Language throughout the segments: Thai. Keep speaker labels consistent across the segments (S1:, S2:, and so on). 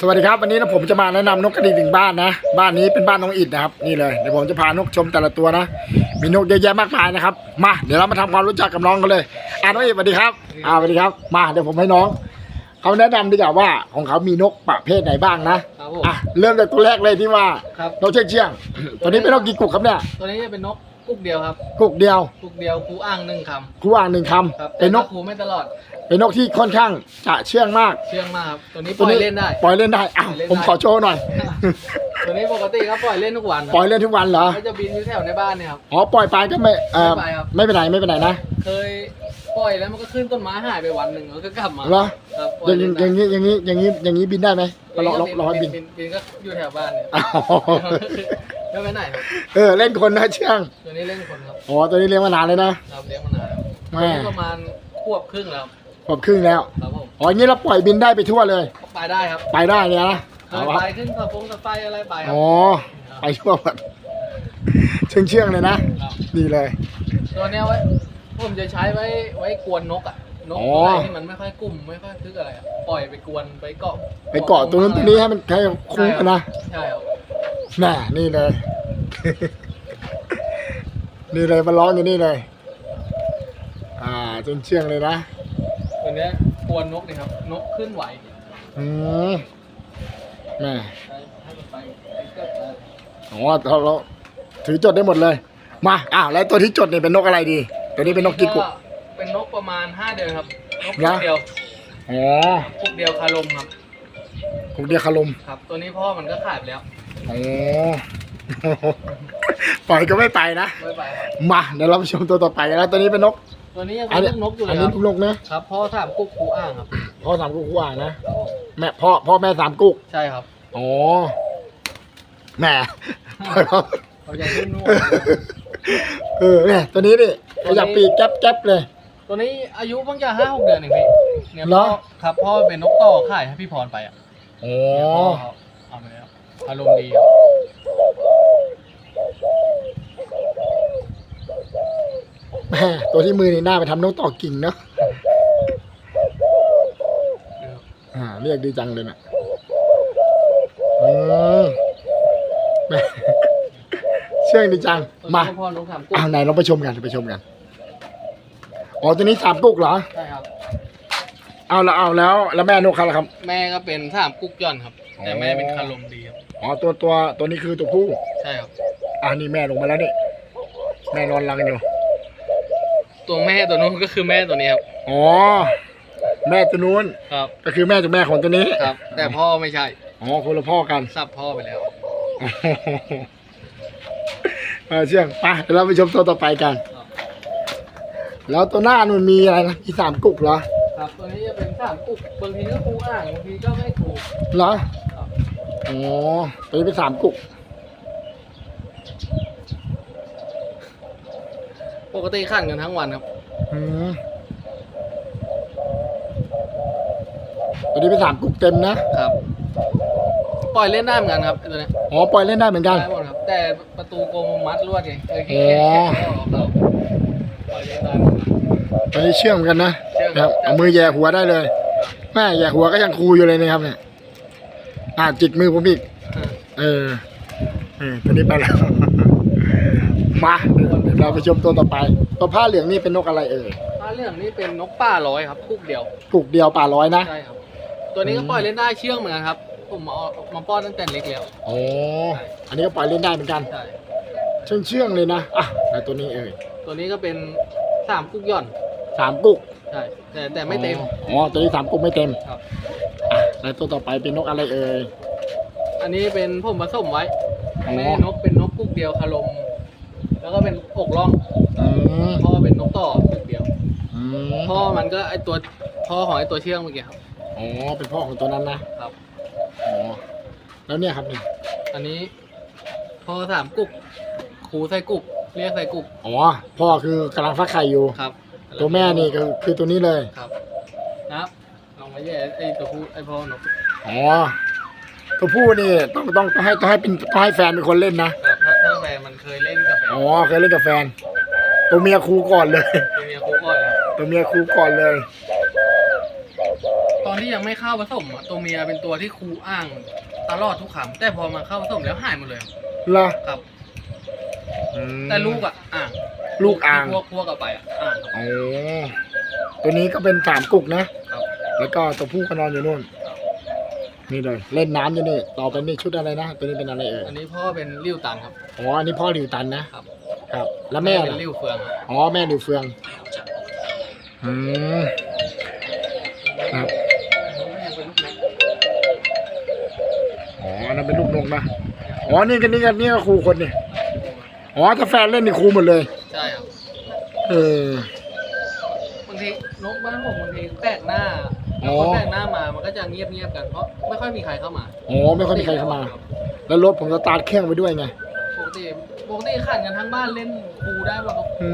S1: สวัสดีครับวันนี้นะผมจะมาแนะนำนกกระดิ่งหนึ่งบ้านนะ บ้านนี้เป็นบ้านน้องอิดนะครับนี่เลยเดี๋ยวผมจะพานกชมแต่ละตัวนะ มีนกเยอะแยะมากมายนะครับ มาเดี๋ยวเรามาทำความรู้จักกับน้องกันเลยอ่าน้องอิดสวัสดีครับอ่าสวัสดีครับ มาเดี๋ยวผมให้น้องเขาแนะนำดีกว่าว่าของเขามีนกประเภทไหนบ้างนะครับ
S2: ผม
S1: อะเริ่มจากตัวแรกเลยที่ว่า
S2: ครับ
S1: นกเชี่ยงเชี่ยงๆตัวนี้เป็นนกกี่กุกครับเนี่ย
S2: ตัวนี้จะเป็นนก กุกเดียวครับ
S1: กุกเดียว
S2: กุกเดียวครูอ้างหนึ่งค
S1: ครูอ่างหนึ่งคำ
S2: ครับำ
S1: เป็นนก
S2: แต่ครูไม่ตลอด
S1: เป็นนกที่ค่อนข้างจะเชื่องมาก
S2: เชื่องมากครับตัวนี้ปล่อยเล่นได้
S1: ปล่อยเล่นได้อ้าว
S2: ปล่อยเล่นได้
S1: ผมขอโชว์หน่อย
S2: ตัวนี้ปกติครับปล่อยเล่นทุกวันค
S1: ปล่
S2: รับ
S1: อยเล่นทุกวันเหรอ
S2: ก็จะบินอยู่แถวในบ้านเนี่ยครับ
S1: อ๋อปล่อยไปก็ไม่เออ
S2: ไม่ไปครับ
S1: ไม่เป็นไรไม่เป็นไรนะ
S2: เคย ปล่อยแล้วมันก็ขึ้นต้นไม้หายไปวันหนึ่งแล้วก็กลับมา
S1: เหรอ
S2: ครับปล่
S1: อ
S2: อย
S1: ย่าง
S2: เล่น
S1: นี้
S2: ได้
S1: อย่างนี้อย่างนี้อย่างนี้อย่างนี้บินได้ไหมเราเราเราให้บิน
S2: บินบินก็อยู่แถวบ้านเนี่ย
S1: อ้าว
S2: ก็ไปไหนครับ
S1: เออเล่นคนนะเชื่อง
S2: ตัวนี้เล่นคนครับ
S1: อ๋อตัวนี้เลี้ยงมานานเลยนะ
S2: เราเลี้ยงมานานแล้วตัว
S1: แม่
S2: นี้ประมาณขวบครึ่งแล้วครับ
S1: ขวบครึ่งแล้ว
S2: ครับผม
S1: อ๋ออย่างนี้เราปล่อยบินได้ไปทั่วเลย
S2: ไปได้ครับ
S1: ไปได้เนี่ยนะ
S2: เค
S1: เอา
S2: ย
S1: วะ
S2: ไปขึ้นสะพงสะไฟอะไรไปครั
S1: อ๋อไปทั่วหมดเชื่องเชื่องๆเลยนะ
S2: ครับ
S1: ดีเลย
S2: ตัวเนี้ยไว้ ผมจะใช้ไว้ไว้กวนนกอะนก
S1: อ๋อ
S2: อะไรที่มันไม่ค่อยกลุ่มไม่ค่อยทึกอะไรอะปล่อยไปกวนไปเกาะ
S1: ไปเกาะตัวนู้นตัวนี้ให้มันให้คุ้มกันนะ
S2: ใช่ครับ
S1: น่ะนี่เลย นี่เลยมาร้องอยู่นี่เลย อ่า จนเชื่องเลยนะ
S2: ตัวเนี้ยกวนนกนี่ครับ นกขึ้นไหว
S1: อืมแม่
S2: ให้ให้มันไปไปเกิดได้
S1: อ๋อเราเราถือจดได้หมดเลย มาอ้าวแล้วตัวที่จดเนี่ยเป็นนกอะไรดี ตัวนี้เป็นนกกีกุ
S2: เป็นนกประมาณห้าเดือนครับนก
S1: เหรอ
S2: กุกเดียว
S1: อ๋อ
S2: กุกเดียวคารมครับ
S1: กุกเดียคารม
S2: ครับ ตัวนี้พ่อมันก็ขายไปแล้ว
S1: อ๋อ ปล่อยก็ไม่ไปนะ
S2: ไม่ไปครับ
S1: มาเดี๋ยวเราไปชมตัวต่อไปกันนะตัวนี้เป็นนก
S2: ตัวนี้ยัง
S1: อั
S2: เป็นน
S1: นี้
S2: ลูกนกอยู่เล
S1: อัน
S2: ยค
S1: นี้
S2: รับ
S1: ลูกนกนะครับ
S2: พ่อสามกุ๊กครูอ้างครับ
S1: พ่อสามกุ๊กคู่อ่างนะแม่พ่อพ่อแม่สามกุ๊ก
S2: ใช่ครับ
S1: อ๋อแหม่ปล่อยเขา
S2: เขาจะขึ้นนู่น
S1: เออเนี่ยตัวนี้ดิขยับปีกแก๊บแก๊บเลย
S2: ตัวนี้อายุเพิ่งจะห้าหกเดือนเองพี่เนี่ย
S1: เหร
S2: พ่
S1: อ
S2: อครับพ่อเป็นนกต่อขายให้พี่พรไปอะ
S1: อ๋อ
S2: พ่อเขาเอาไปแล้วอารมณ์ดีครับ
S1: แม่ตัวที่มือนี่หน้าไปทำนกต่อกิ่งเนาะอ่าเรียกดีจังเลยน่ะอืมแม่ เชื่องดีจัง มา
S2: พ่อนกสามกุ๊
S1: อ้าวไหนเราไปชมกันไปชมกัน อ๋อตัวนี้สามกุ๊กเหรอ
S2: ใช่ครับ
S1: เอาแล้วเอาแล้ว แล้วแม่นกเขาล่ะครับ
S2: แม่ก็เป็นสามกุ๊กย่อนครับ แต่แม่เป็นคารมดีครับ
S1: อ๋อตัวตัวตัวนี้คือตัวผู้
S2: ใช่ครับ
S1: อ่านี่แม่ลงมาแล้วนี่ แม่นอนรังอยู่
S2: ตัวแม่ตัวนู้นก็คือแม่ตัวนี้ครับ
S1: อ๋อ แม่ตัวนู้น
S2: ครับ
S1: ก็คือแม่จากแม่ของตัวนี้
S2: ครับ แต่พ่อไม่ใช่
S1: อ๋อคนละพ่อกัน
S2: สับพ่อไปแล้ว
S1: เออเชื่องไปเดี๋ยวเราไปชมตัวต่อไปกัน
S2: ครับ
S1: แล้วตัวหน้ามันมีอะไรนะมีสามกุกเหรอ
S2: ครับตัวนี้จะเป็นสามกุ๊กบางทีก็ครูอ้างบางทีก็ไม่ครู
S1: เหรอ
S2: ครับ
S1: อ๋อตัวนี้เป็นสามกุก
S2: ปกติขันกันทั้งวันครับ
S1: อืมตัวนี้เป็นสามกุกเต็มนะครับ
S2: ปล่อยเล่นได้เหมือนกันครับไอ้ตัวเนี้ย
S1: อ๋อปล่อยเล่นได้เหมือนกัน
S2: ได้หมดครับ แต่ประตูโกงมัดลวดไงเออแค่
S1: อ๋อ
S2: แค่แค่เอาปล่อยเล่นได้หมดครับ
S1: ตัวนี้เชื่องเหมือนกันนะ
S2: เชื่อง
S1: ค
S2: ครั
S1: รับบเอามือแย่หัวได้เลยแม่แย่หัวก็ยังคูอยู่เลยนะครับเนี่ยอ่าจิกมือผมอีกเออเออตัวนี้ไปแล้ว มาเดี๋ยวเราไปชมตัวต่อไปตัวผ้าเหลืองนี่เป็นนกอะไรเอ่ย
S2: ถ้าเรื่องนี้เป็นนกป่าร้อยครับกุ๊กเดียว
S1: กุกเดียวป่าร้อยนะ
S2: ใช่ครับ ตัวนี้ก็ปล่อยเล่นได้เชื่องเหมือนกันครับ ผมเอามาป้อนตั้งแต่เล็กแล้ว
S1: อ๋ออันนี้ก็ปล่อยเล่นได้เหมือนกัน
S2: ใช่
S1: เชื่องเชื่องๆเลยนะ อะแล้วตัวนี้เอ่ย
S2: ตัวนี้ก็เป็นสามกุ๊กย่อน
S1: สามกุก
S2: ใช่ แต่แต่ไม่เต็ม
S1: อ๋อ ตัวนี้สามกุกไม่เต็ม
S2: ครับ
S1: อะแล้วตัวต่อไปเป็นนกอะไรเอ่ย
S2: อันนี้เป็นผมผสมไว้
S1: อ๋อ
S2: แม่นกเป็นนกกุ๊กเดียวคารม แล้วก็เป็นอกล่อง
S1: อืม
S2: พ่อเป็นนกต่อกุ๊กเดียว
S1: อืม
S2: พ่อมันก็ไอตัวพ่อของไอตัวเชื่องเมื่อกี้ครับ
S1: อ๋อ เป็นพ่อของตัวนั้นนะ
S2: ครับ
S1: อ๋อ แล้วเนี่ยครับเนี่ย
S2: อันนี้พ่อสามกุ๊กครูใส่กุ๊กเรียกใส่กุ๊ก
S1: อ๋อพ่อคือกำลังฟักไข่อยู่
S2: ครับ
S1: ตัวแม่นี่ก็คือตัวนี้เลย
S2: ครับนะครับลองมาแย่ไอตัวผู้ไอพ่อนก
S1: อ๋อตัวผู้นี่ต้องต้องต้องให้ต้องให้เป็นต้องให้แฟนเป็นคนเล่นนะ
S2: ครับถ้าถ้าแฟนมันเคยเล่นกับแฟน
S1: อ๋อเคยเล่นกับแฟน ตัวเมียครูก่อนเลย
S2: เป็นเมียครูก่อนแล้ว
S1: ตัวเมียครูก่อนเลย
S2: ตอนที่ที่ยังไม่เข้าผสมอะตัวเมียเป็นตัวที่ครูอ้าง ตลอดทุกคำแต่พอมาเข้าผสมแล้วหายหมดเลยครับ
S1: เหรอ
S2: ครับ
S1: อืม
S2: แต่ลูกอะอ่าง
S1: ลูกอ่าง
S2: พวกพวกกับไปอะอ่างครับ
S1: โอ้ตัวนี้ก็เป็นสามกุกนะ
S2: ครับ
S1: แล้วก็ตัวผู้ก็นอนอยู่นู่น นี่เลย เล่นน้ำอยู่นี่ ต่อไปนี่ชุดอะไรนะ ตัวนี้เป็นอะไรเอ่ย
S2: อันนี้พ่อเป็นริ้วตันครับ
S1: อ๋อ อันนี้พ่อหลิวตันนะ
S2: ครับ
S1: ครับ แล้วแม่
S2: เป็น
S1: ล่ะ
S2: ริ้วเฟืองครับ
S1: อ๋อ แม่หลิวเฟือง อืม อ๋อนั่นเป็นลูกนกนะ อ๋อ นี่กันนี่กันนี่ก็ครูคนนี่ อ๋อ ถ้าแฟนเล่นนี่ครูหมดเลย
S2: ใช่ครับ
S1: เออ
S2: บางทีนกบ้านผมบางทีแปลกหน้า
S1: อ๋อ
S2: คนแปลกหน้ามามันก็จะเงียบเงียบๆกันเพราะไม่ค่อยมีใครเข้ามา
S1: อ๋อ ไม่ค่อยมีใครเข้ามา แล้วรถผมสตาร์ทเครื่องไปด้วยไง
S2: ปกติปกติขันกันทั้งบ้านเล่นครูได้หมดครับ
S1: อื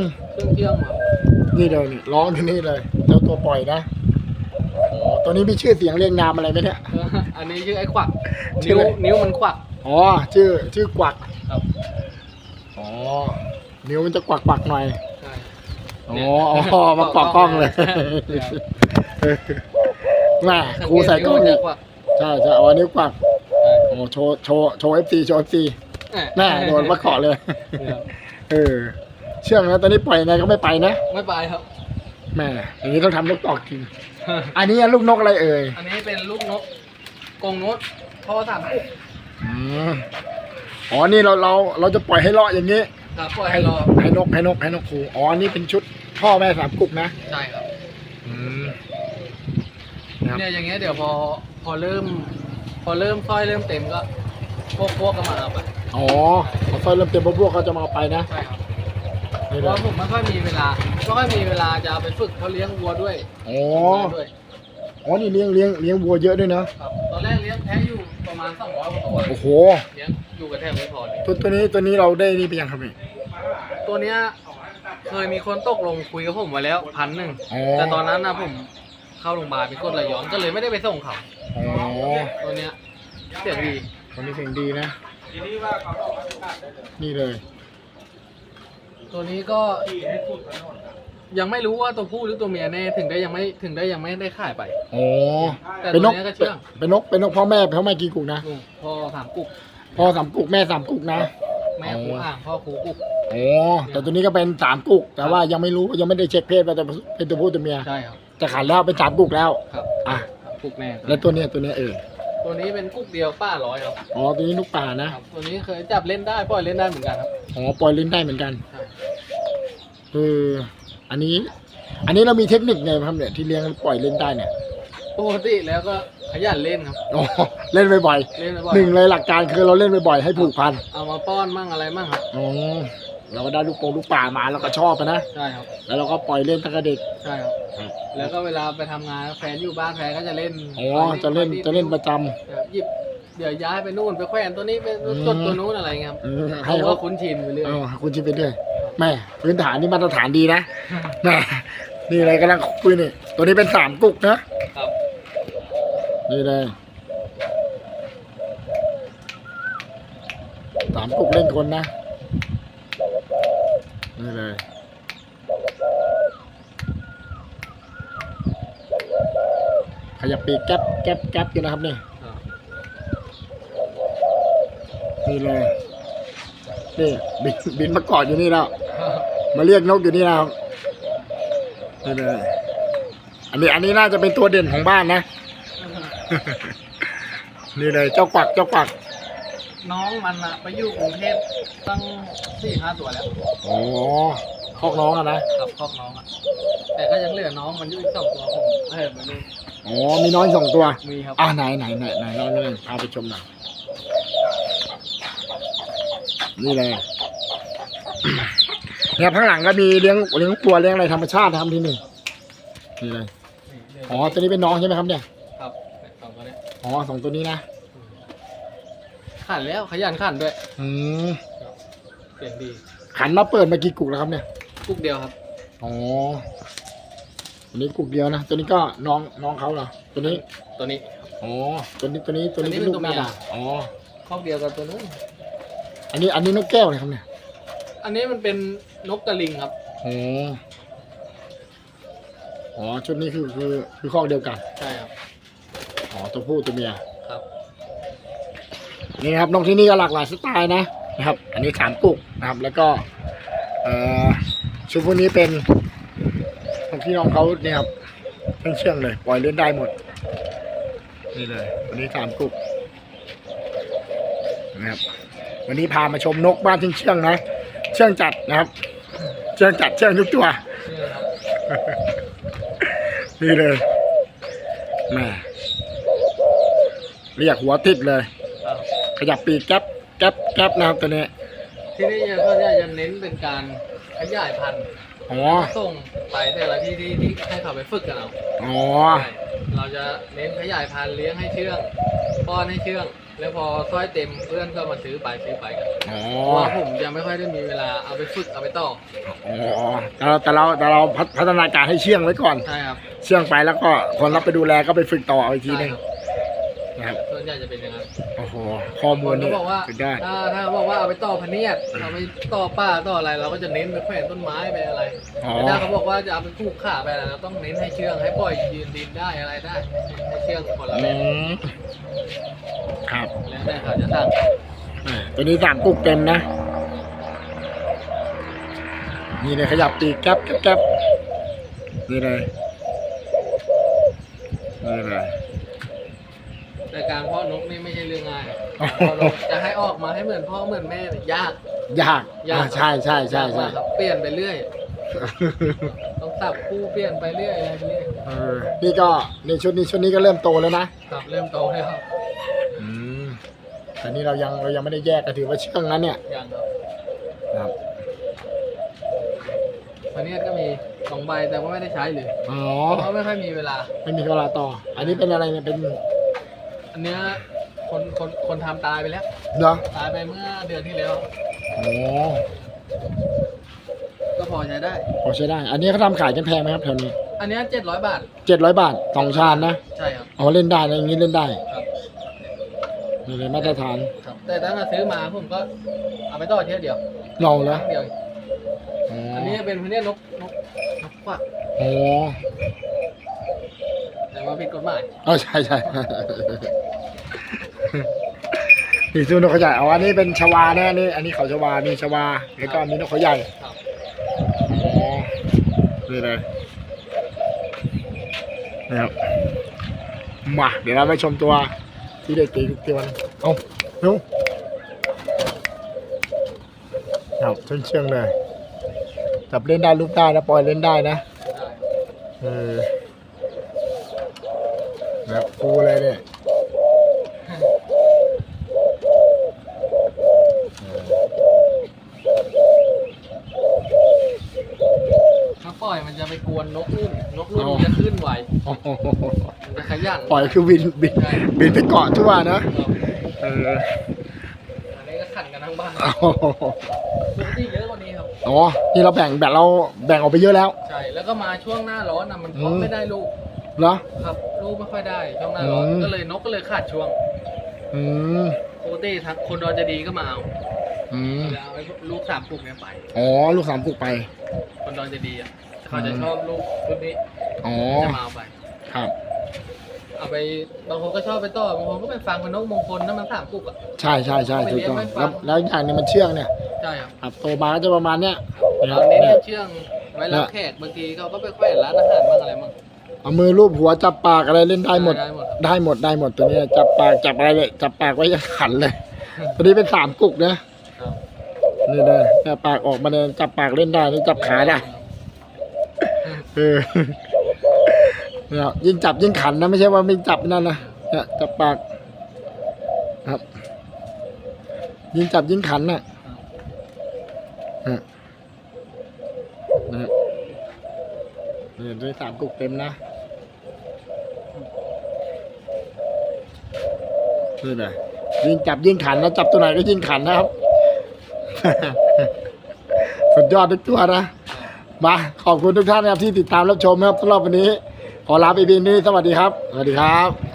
S1: ม
S2: เครื่องเชื่อมอะ
S1: นี่เลยนี่ร้องที่นี่เลย เจ้าตัวปล่อยนะอ๋อ ตัวนี้มีชื่อเสียงเรียงนามอะไรไหมเนี่ย
S2: เอออันนี้ชื่อไอ้ขวัก
S1: ชื่
S2: นิ้
S1: อ
S2: ว
S1: อะไร
S2: นิ้วมันขวัก
S1: อ๋อ ชื่อชื่อกวัก
S2: ครับ
S1: อ๋อ นิ้วมันจะกวักกวักๆหน่อย
S2: ใช่
S1: อ๋ออ๋อมาเกาะกล้องเลยแม่ครูใส่กล้อง
S2: นิ้
S1: อี
S2: ว
S1: ก
S2: มันจะขวัก
S1: ใช่ใช่อ๋อนิ้วกวัก
S2: ใช่
S1: โอ้โชว์โชว์โชว์เอฟซีโชว์เอฟซีแม่โดนมาเกาะเลย
S2: เนี่ย
S1: เออ เชื่องนะตอนนี้ปล่อยยังไงก็ไม่ไปนะ
S2: ไม่ไปครับ
S1: แม่อย่างนี้ต้องทำนกตอกจริง อันนี้ลูกนกอะไรเอ่ย
S2: อันนี้เป็นลูกนกกรงนกพ่อสามกุ๊ก
S1: อืมอ๋อ นี่เราเราเราจะปล่อยให้เลาะอย่างนี้
S2: ครับปล่อยให้รอ
S1: ให้นกให้นกให้นกครูอ๋อนี่เป็นชุดพ่อแม่สามกุ๊กนะ
S2: ใช่ครับ
S1: อืมนะครับ
S2: เนี่ยอย่างเงี้ยเดี๋ยวพอพอเริ่ม พอเริ่มสร้อยเริ่มเต็มก็พวกพวกก็มาเอาไป
S1: อ๋อพอซอยเริ่มเต็มพวกเขาจะมาเอาไปนะ
S2: ใช่ครับ เพ
S1: นี่
S2: ราะ
S1: เล
S2: ว่ายผมไม่ค่อยมีเวลาไม่ค่อยมีเวลาจะเอาไปฝึกเขาเลี้ยงวัวด้วย
S1: อ๋อ
S2: ทำงานด้วย
S1: อ๋อนี่เลี้ยงเลี้ยงเลี้ยงวัวเยอะด้วยนะ
S2: ครับตอนแรกเลี้ยงแพะอยู่ประมาณ200กว่าตัว
S1: โอ้โห
S2: เลี้ยงอยู่กับแทบไม่พอเลย
S1: ตัวตัวนี้ตัวนี้เราได้นี่ไปยังครับพี่
S2: ตัวเนี้ยเคยมีคนตกลงคุยกับผมไว้แล้วพันหนึ่ง
S1: อ๋อ
S2: แต่ตอนนั้นนะผมเข้าโรงพยาบาลเป็นกรดไหลย้อนก็เลยไม่ได้ไปส่งเขา
S1: อ๋อ
S2: ตัวเนี้ยเสียงดี
S1: ตัวนี้เสียงดีนะนี่เลย
S2: ตัวนี้ก็ยังไม่รู้ว่าตัวผู้หรือตัวเมียแน่ถึงได้ยังไม่ถึงได้ยังไม่ได้ขายไป
S1: อ๋อ
S2: แต่
S1: เป็นนก
S2: ตัวนี้ก็เชื่อง
S1: เป็นนก เป็นนกพ่อแม่พ่อแม่กี่กุกนะ
S2: ลุงพ่อสามกุก
S1: พ่อสามกุกแม่สามกุกนะ
S2: แม่คูอ่างพ่อคูกุก
S1: อ๋อแต่ตัวนี้ก็เป็นสามกุก แต่ว่ายังไม่รู้ยังไม่ได้เช็คเพศว่าจะเป็นตัวผู้ตัวเมีย
S2: ใช่ครับ
S1: จะขันแล้วเป็นสามกุกแล้ว
S2: ครับ
S1: อะ
S2: สามกุกแม่
S1: แล้วตัวเนี้ยตัวเนี้ยเออ
S2: ตัวนี้เป็นกุกเดียวป้าร้อยครับ
S1: อ๋อ ตัวนี้นกป่านะ
S2: ครับ ตัวนี้เคยจับเล่นได้ปล่อยเล่นได้เหมือนกันครับ
S1: อ๋อ ปล่อยลิ้นได้เหมือนกัน
S2: ใช่
S1: เอออันนี้ อันนี้เรามีเทคนิคไงครับเนี่ยที่เลี้ยงปล่อยลิ้นได้เนี่ย
S2: ปกติแล้วก็ขยันเล่นครับ
S1: อ๋อเล่นบ่อย
S2: เล่น
S1: ๆ
S2: บ่อย
S1: หนึ่งเลยหลักการคือเราเล่นบ่อยๆให้ผูกพัน
S2: เอามาป้อนมั่งอะไรมั่งครับ
S1: อ๋อเราก็ได้ลูกโป่งลูกป่ามาเราก็ชอบอะนะ
S2: ใช่ครับ
S1: แล้วเราก็ปล่อยเล่นตั้งแต่เด็ก
S2: ใช่ครับ
S1: ครับ
S2: แล้วก็เวลาไปทำงานแฟนอยู่บ้านแฟนก็จะเล่น
S1: อ๋อจะเล่นจะเล่นประจำ
S2: แบบหยิบเดี๋ยวย้ายไปนู่นไปแขวนตัวนี้ไป
S1: อืม
S2: จดตัวนู้นอะไรเงี้ยครับ
S1: อืม
S2: ให้
S1: ให้
S2: เขา
S1: เขา
S2: คุ้นชินไปเรื่อย
S1: เออคุณชิมไปเรื่อย แม่พื้นฐานนี่มาตรฐานดีนะแม่นี่อะไรกำลังคุยนี่ ตัวนี้เป็นสามกุกนะ
S2: ครับ
S1: นี่เลยสามกุกเล่นคนนะ นี่เลยขยับปีกแก๊บแก๊บแก๊บอยู่นะครับนี่
S2: ครับ
S1: นี่เลยนี่บินบินมาเกอดอยู่นี่แล้ว มาเรียกนกอยู่นี่นะครับนี่เลยอันนี้อันนี้น่าจะเป็นตัวเด่นของบ้านนะ นี่เลยเจ้ากวักเจ้ากวัก
S2: น้องมันอะไปอยู่กรุงเทพตั้งสี่ห้าตัวแล้ว
S1: อ๋อคอกน้องอะนะ
S2: ครับครอบน้องอะแต่ก็ยังเหลือน้องมันอยู่อีกสองตัวผมเออไม่รู้
S1: อ๋อ มีน้อยสองตัว
S2: มีครับ
S1: อ่าไหนไหนไหนไหนเราเลยพาไปชมหน่อย นี่เลย เนี่ยข้างหลังก็มีเลี้ยงเลี้ยงตัวเลี้ยงอะไรธรรมชาตินะครับที่นี่นี่เลย
S2: นี่
S1: อ๋อตัวนี้เป็นน้องใช่ไหมครับเนี่ย
S2: ครับสองตัวเนี้ย
S1: อ๋อสองตัวนี้นะ
S2: ขันแล้วขยันขันด้วย
S1: อืม
S2: เสียงดี
S1: ขันมาเปิดมากี่กุกแล้วครับเนี่ย
S2: กุกเดียวครับ
S1: อ๋อตัวนี้กุกเดียวนะตัวนี้ก็น้องน้องเขาเหรอตัวนี้
S2: ตัวนี้
S1: อ๋อตัวนี้ตัวนี้ตัวนี้
S2: ตัวนี้
S1: เป็นลูก
S2: เป็นตัว
S1: หน้า
S2: เมีย
S1: ด่างอ๋อ
S2: ครอบเดียวกับตัวนู้น
S1: อันนี้อันนี้นกแก้วเลยครับเนี่ย
S2: อันนี้มันเป็น นกกระลิงครับ
S1: อ๋ออ๋อชุดนี้คือคือคือข้อกเดียวกัน
S2: ใช่ครับ
S1: อ๋อตัวผู้ตัวเมีย
S2: ครับ
S1: นี่นะครับนกที่นี่ก็หลากหลายสไตล์นะนะครับ อันนี้สามกุกนะครับ แล้วก็เอ่อชุดพวกนี้เป็นของที่น้องเขาเนี่ยครับเชื่องเชื่องๆเลย ปล่อยเล่นได้หมด นี่เลย วันนี้สามกุกนะครับ วันนี้พามาชมนกบ้านเชื่องเชื่องๆนะ เชื่องจัดนะครับ เชื่องจัดเชื่องทุกตัว
S2: นี่เลยครับ
S1: นี่เลยแหม่เรียกหัวติดเลย
S2: ครับ
S1: ขยับปีกแก๊บแก๊บแก๊บนะครับตัวนี้
S2: ที่นี่ก็จะจะเน้นเป็นการขยายพันธุ์
S1: อ๋อ
S2: ส่งไปแต่ละที่ที่ที่ให้เขาไปฝึกกันเอา
S1: อ๋อ
S2: ใช่เราจะเน้นขยายพันธุ์เลี้ยงให้เชื่องป้อนให้เชื่อง แล้วพอซอยเต็มเพื่อนก็มาซื้อไปซื้อไปกัน
S1: อ๋อ
S2: เพราะว่าผมยังไม่ค่อยได้มีเวลาเอาไปฝึกเอาไปต่อ
S1: อ๋อแต่เราแต่เราแต่เราพัฒพัฒนาการให้เชื่องไว้ก่อน
S2: ใช่ครับ
S1: เชื่องไปแล้วก็คนรับไปดูแลก็ไปฝึกต่อเอาอีกทีหนึง
S2: ใช่ครับ
S1: นะครับ
S2: ส่วนใหญ่จะเป็นอย่างนั้น
S1: โอ้โหข้อมู
S2: ค
S1: ล
S2: นก็
S1: นี่
S2: บอกว่า
S1: สุดได้
S2: ถ้าถ้าบอกว่าเอาไปต่อพะเนียดเอาไปต่อป้าต่ออะไร เราก็จะเน้นไปแขวนต้นไม้ไปอะไร
S1: อ๋อ
S2: แต่ถ้าเขาบอกว่าจะเอาไปผูกขาไปอะไรเราต้องเน้นให้เชื่องให้ปล่อยยืนดินได้อะไรได้ให้เชื่องคนละ
S1: อื
S2: แบบ
S1: ม ครับ
S2: แล้วแต่เขาจะสั่ง
S1: อ่าตัวนี้สามกุกเต็มนะ นี่เลยขยับปีกแก๊บแก๊บแก๊บนี่เลยนี่เลย
S2: แต่การเพาะนกนี่ไม่ใช่เรื่องง่าย
S1: อ๋อ
S2: เพราะนกจะให้ออกมาให้เหมือนพ่อเหมือนแม่เนี่ยยาก
S1: ยาก
S2: ยาก
S1: อ่าใช่ใช่ใช่
S2: ยาก
S1: ใช่
S2: มากครับเปลี่ยนไปเรื่อย ต้องสับคู่เปลี่ยนไปเรื่อยอะไรไปเรื่อย
S1: เออนี่ก็ในชุดนี้ชุดนี้ก็เริ่มโตแล้วนะ
S2: ครับเริ่มโตแล้วครับ
S1: อืม แต่นี่เรายังเรายังไม่ได้แยกก็ถือว่าเชื่องนั้นเนี่ย
S2: ยังครับ
S1: นะครับ
S2: พะเนียดก็มีสองใบแต่ว่าไม่ได้ใช้เลย
S1: อ๋อ
S2: เพราะไม่ค่อยมีเวลา
S1: ไม่มีเวลาต่อ อันนี้เป็นอะไรเนี่ยเป็น
S2: อันเนี้ยคนคนคนทำตายไปแล้ว
S1: เนาะ
S2: ตายไปเมื่อเดือนที่แล้ว
S1: โอ้
S2: ก็พอใช้ได้
S1: พอใช้ได้ อันนี้เขาทำขายกันแพงไหมครับแถวนี้
S2: อันเนี้เจ็ดร้อยบาท
S1: เจ็ดร้อยบาทสองชานนะ
S2: ใช่ครับ
S1: เอาเล่นได้นะอย่างนี้เล่นได้
S2: ครับ
S1: นี่เลยมาตรฐาน
S2: ครับ แต่ถ้าเราซื้อมาผมก็เอาไปต่อเที่ยวเดียว
S1: เรา
S2: ค
S1: แล้
S2: รั้
S1: ว
S2: งเดียว
S1: อ๋อ
S2: อันนี้เป็นพะเนียดนกนกนกควัก
S1: โอ้
S2: แต่ว่าผิดกฎหมาย
S1: เออใช่ใช่นี่ซูนกเขาใหญ่เอาอันนี้เป็นชวานะอันนี้อันนี้เขาชวามีชวาแล้วก็มีนกเขาใหญ่
S2: ครับ
S1: อ๋อนี่เลยนะครับมาเดี๋ยวเราไปชมตัว ที่เด็กตีตัวนึงเอาเร็วครับเชื่องเชื่องๆเลยจับเล่นได้ลูกได้นะปล่อยเล่นได้นะ
S2: ได้
S1: เออแบบฟูเลยเนี่ย
S2: ถ้าปล่ อยมันจะไปกวนนกนุ่นนกนุ่นมันจะขึ้นไว
S1: โอ้โห
S2: มันจะขยัน
S1: ปล่อยคือบินบิน
S2: ใช่
S1: บินไปเกาะทั่วนะ
S2: ครับ
S1: เออ
S2: อันนี้ก็ขันกันทั้งบ้าน
S1: เอา
S2: ปกติเยอะกว่านี้ครับ
S1: อ๋อนี่เราแบ่งแบบเราแบ่งออกไปเยอะแล้ว
S2: ใช่แล้วก็มาช่วงหน้าร้อนนะมันเพาะ
S1: อืม
S2: ไม่ได้ลูก
S1: เหรอ
S2: ครับลูกไม่ค่อยได้ช่วงหน้าร้อน
S1: อืม
S2: ก็เลยนกก็เลยขาดช่วง
S1: อืม
S2: ปกติทักคนดอนจะดีก็มาเอา
S1: อืม
S2: แล้วไอ้ลูกสามปลูกเนี่ยไป
S1: อ๋อลูกสามปลูกไป
S2: คนดอนจะดีอะ เขาจะชอบลูกรุ่นนี้
S1: อ๋อ
S2: จะมาเอาไป
S1: ครับ
S2: เอาไปบางคนก็ชอบไปต่อบางคนก็ไปฟังเป็นนกมงคลนั่นมันสามปลูกอะ
S1: ใช่ใช่ใช่ถูกต้อง
S2: ไปเลี้ยงไว้ฟั
S1: แล้ว
S2: ง
S1: แล้วอย่างหนี้มันเชื่องเนี่ย
S2: ใช่ครับ
S1: ครับโตมาก็จะประมาณเนี้ย
S2: เราเน้น
S1: เนี่ย
S2: ให้เชื่องไว้รับแขกบางทีเขาก็ไปแขวนร้านอาหารบ้างอะไรบ้าง
S1: เอามือลูบหัวจับปากอะไรเล่นได้หมด
S2: ได้หมดครับ
S1: ได้หมดได้หมดตัวเนี้ยจับปากจับอะไรเลยจับปากไว้ยังขันเลย ตัวนี้เป็นสามกุกนะครับนี่เลยจับปากออกมาเลยจับปากเล่นได้นี่จับขาได้ เออเนี่ยยิ่งจับยิ่งขันนะไม่ใช่ว่าไม่จับนั่นนะเนี่ยจับปากครับ ยิ่งจับยิ่งขันน่ะฮะนะนี่ด้วยสามกุกเต็มนะนี่เลยยิ่งจับยิ่งขันนะจับตัวไหนก็ยิ่งขันนะครับ สุดยอดทุกตัวนะ มาขอบคุณทุกท่านนะครับที่ติดตามรับชมนะครับสำหรับวันนี้ ขอลาไปเพียงนี้สวัสดีครับ สวัสดีครับ